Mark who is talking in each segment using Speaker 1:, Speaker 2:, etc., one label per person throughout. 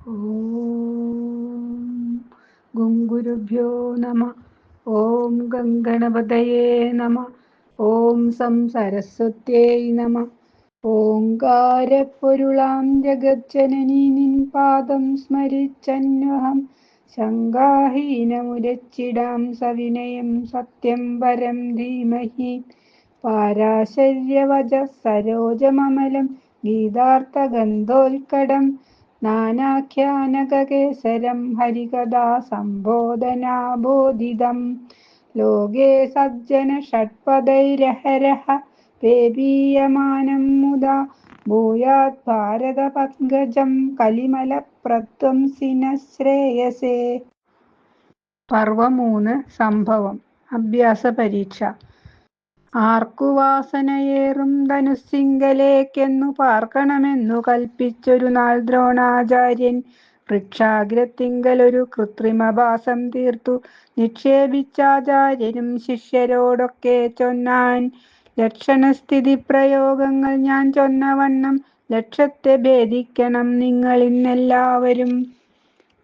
Speaker 1: ഓം ഗുങ്കുരുഭ്യോ നമ. ഓം ഗംഗണപതയേ നമ. ഓം സം സരസ്വത്യേ നമ. ഓങ്കാരപ്പൊരുളാം ജഗജ്ജനനി നിൻ പാദം സ്മരിച്ചന്വഹം. ശങ്കാഹീനമുരച്ചിടാം സവിനയം സത്യം പരം ധീമഹി. പാരാശര്യവച സരോജമമലം ഗീതാർത്ഥഗന്ധോൽക്കടം നാനാഖ്യാനകകേസരം ഹരികഥാ സംബോധനാബോധിതം. ലോകേ സജ്ജന ഷഡ്പദൈരഹരഹ പേപീയമാനം മുദാ. ഭൂയാത് ഭാരതപങ്കജം കലിമലപ്രധ്വംസിന ശ്രേയസേ പർവ മൂന്ന് സംഭവം. അഭ്യാസ പരീക്ഷ ആർക്കു വാസനയേറും ധനുസ്സിങ്കലേക്കെന്നു പാർക്കണമെന്നു കൽപ്പിച്ചൊരു നാൾ ദ്രോണാചാര്യൻ. വൃക്ഷാഗ്രത്തിങ്കലൊരു കൃത്രിമഭാസം തീർത്തു. നിക്ഷേപിച്ചാചാര്യനും ശിഷ്യരോടൊക്കെ ചൊന്നാൻ ലക്ഷണസ്ഥിതി പ്രയോഗങ്ങൾ ഞാൻ ചൊന്നവണ്ണം ലക്ഷ്യത്തെ ഭേദിക്കണം നിങ്ങളിന്നെല്ലാവരും.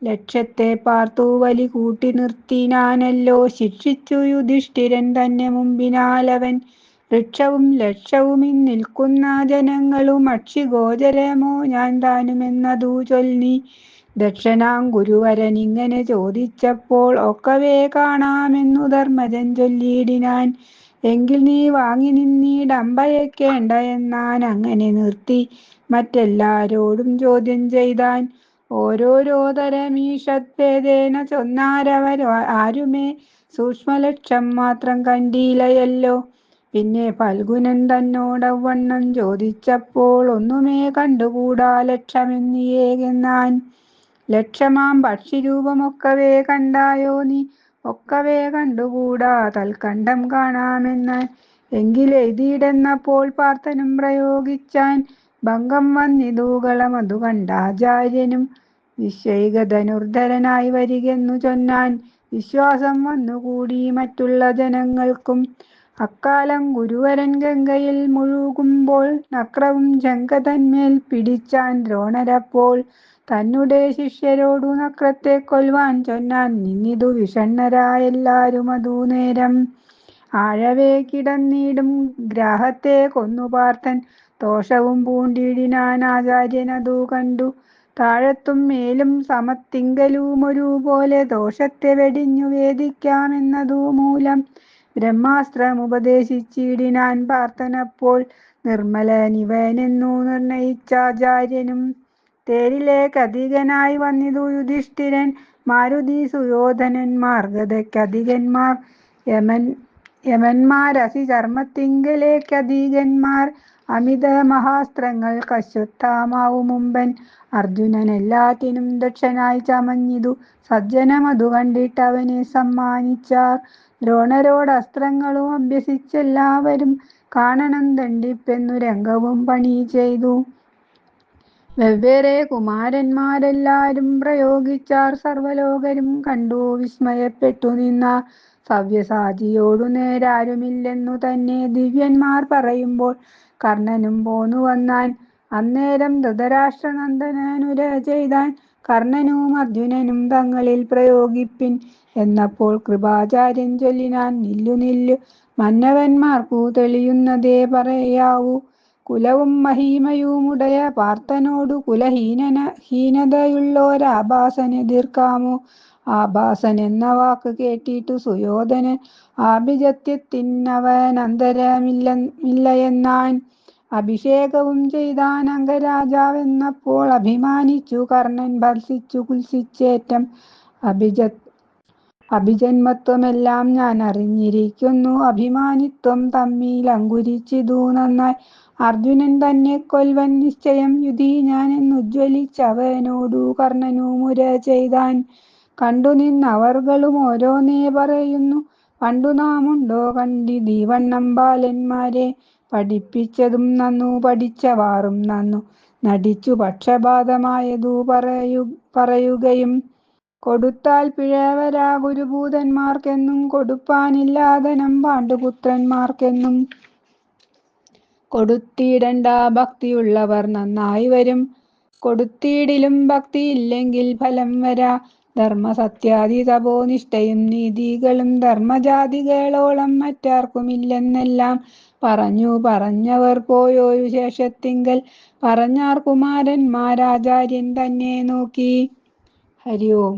Speaker 1: ലക്ഷ്യത്തെ പാർത്തു വലി കൂട്ടി നിർത്തിനാനല്ലോ ശിക്ഷിച്ചു യുധിഷ്ഠിരൻ തന്നെ മുമ്പിനാലവൻ. വൃക്ഷവും ലക്ഷ്യവുമിന്നിൽക്കുന്ന ജനങ്ങളും അക്ഷിഗോചരമോ? ഞാൻ താനുമെന്നതു ചൊല്ലി. ദക്ഷനാം ഗുരുവരനിങ്ങനെ ചോദിച്ചപ്പോൾ ഒക്കവേ കാണാമെന്നു ധർമ്മജൻ ചൊല്ലിയിടിനാൻ എങ്കിൽ നീ വാങ്ങി നിന്നീടമ്പയക്കേണ്ട എന്നാൻ അങ്ങനെ നിർത്തി. മറ്റെല്ലാരോടും ചോദ്യം ചെയ്താൻ. ഓരോരോ തരമീശത്തേതേന ചൊന്നാരവർ ആരുമേ? സൂക്ഷ്മലക്ഷ്യം മാത്രം കണ്ടീലയല്ലോ പിന്നെ ഫൽഗുനൻ തന്നോടവണ്ണം ചോദിച്ചപ്പോൾ ഒന്നുമേ കണ്ടുകൂടാ ലക്ഷ്യമെന്നിയേകെന്നാൻ ലക്ഷമാം പക്ഷിരൂപമൊക്കവേ കണ്ടായോ നീ? ഒക്കവേ കണ്ടുകൂടാ തൽക്കണ്ഠം കാണാമെന്നാൻ എങ്കിലെഴുതിയിടെന്നപ്പോൾ പാർത്ഥനും പ്രയോഗിച്ചാൻ ഭംഗം വന്നിതൂകളമതു കണ്ടാചാര്യനും വിശ്വൈകധനുർധരനായി വരികെന്നു ചൊന്നാൻ വിശ്വാസം വന്നുകൂടി മറ്റുള്ള ജനങ്ങൾക്കും. അക്കാലം ഗുരുവരൻ ഗംഗയിൽ മുഴുകുമ്പോൾ നക്രവും ജംഗതന്മേൽ പിടിച്ചാൻ ദ്രോണരപ്പോൾ തന്നുടെ ശിഷ്യരോടു നക്രത്തെ കൊല്ലുവാൻ ചൊന്നാൻ നിന്നിതു വിഷണ്ണരായെല്ലാരും അതു നേരം. ആഴവേ കിടന്നിടും ഗ്രാഹത്തെ കൊന്നു പാർത്ഥൻ ദോഷവും പൂണ്ടിടിനാൻ ആചാര്യനതു കണ്ടു. താഴത്തും മേലും സമത്തിങ്കലുമൊരുപോലെ ദോഷത്തെ വെടിഞ്ഞു വേദിക്കാമെന്നതു മൂലം ബ്രഹ്മാസ്ത്രം ഉപദേശിച്ചിടിനാൻ പാർത്തനപ്പോൾ നിർമ്മല നിർമ്മലനിവനെന്നു നിർണയിച്ചാചാര്യനും തേരിലേക്കധികനായി വന്നിതു യുധിഷ്ഠിരൻ മാരുതി സുയോധനന്മാർ ഗദയ്ക്കധികന്മാർ യമൻ യമന്മാരസിചർമ്മത്തിങ്കലേക്കധികന്മാർ അമിത മഹാസ്ത്രങ്ങൾക്കശ്വത്ഥാമാവുമുമ്പൻ അർജുനൻ എല്ലാറ്റിനും ദക്ഷനായി ചമഞ്ഞിതു. സജ്ജനമതു കണ്ടിട്ടവനെ സമ്മാനിച്ചാർ. ദ്രോണരോട് അസ്ത്രങ്ങളും അഭ്യസിച്ചെല്ലാവരും കാണണം ദണ്ഡിപ്പെന്നു രംഗവും പണി ചെയ്തു. വെവ്വേറെ കുമാരന്മാരെല്ലാരും പ്രയോഗിച്ചാർ. സർവലോകരും കണ്ടു വിസ്മയപ്പെട്ടു നിന്നാർ സവ്യസാചിയോടു നേരാരുമില്ലെന്നു തന്നെ ദിവ്യന്മാർ പറയുമ്പോൾ കർണനും പോന്നു വന്നാൻ അന്നേരം ധൃതരാഷ്ട്രനന്ദനനുര ചെയ്താൻ കർണനും അർജുനനും തങ്ങളിൽ പ്രയോഗിപ്പിൻ. എന്നപ്പോൾ കൃപാചാര്യൻ ചൊല്ലിനാൻ നില്ലു നില്ലു മന്നവന്മാർക്കു തെളിയുന്നതേ പറയാവൂ. കുലവും മഹിമയുമുടയ പാർത്ഥനോടു കുലഹീനന ഹീനതയുള്ളോരാഭാസനെതിർക്കാമോ? ആഭാസൻ എന്ന വാക്ക് കേട്ടിട്ടു സുയോധനൻ ആഭിജത്യത്തിനവനന്തരമില്ലയെന്നാൻ അഭിഷേകവും ചെയ്താൻ അംഗരാജാവെന്നപ്പോൾ അഭിമാനിച്ചു. കർണൻ ഭർഷിച്ചു കുൽസിച്ചേറ്റം. അഭിജ അഭിജന്മത്വമെല്ലാം ഞാൻ അറിഞ്ഞിരിക്കുന്നു. അഭിമാനിത്വം തമ്മിൽ അങ്കുരിച്ചിതു നന്നായി. അർജുനൻ തന്നെ കൊൽവൻ നിശ്ചയം. യുധി കർണനു മുര ചെയ്താൻ കണ്ടു നിന്നവർകളും ഓരോന്നേ പറയുന്നു. പണ്ടു നാമുണ്ടോ കണ്ടി ബാലന്മാരെ പഠിപ്പിച്ചതും നന്നു പഠിച്ചവാറും നന്നു. നടിച്ചു പക്ഷപാതമായതു പറയു പറയുകയും കൊടുത്താൽ പിഴവരാ ഗുരുഭൂതന്മാർക്കെന്നും കൊടുപ്പാനില്ലാധനം പാണ്ഡുപുത്രന്മാർക്കെന്നും കൊടുത്തിടണ്ട ഭക്തിയുള്ളവർ നന്നായി വരും. കൊടുത്തിടിലും ഭക്തിയില്ലെങ്കിൽ ഫലം വരാ. ധർമ്മ സത്യാദി തപോനിഷ്ഠയും നീതികളും ധർമ്മജാതികളോളം മറ്റാർക്കുമില്ലെന്നെല്ലാം പറഞ്ഞു. പറഞ്ഞവർ പോയൊരു ശേഷത്തിങ്കൽ പറഞ്ഞാർ കുമാരന്മാരാചാര്യൻ തന്നെ നോക്കി. ഹരി ഓം.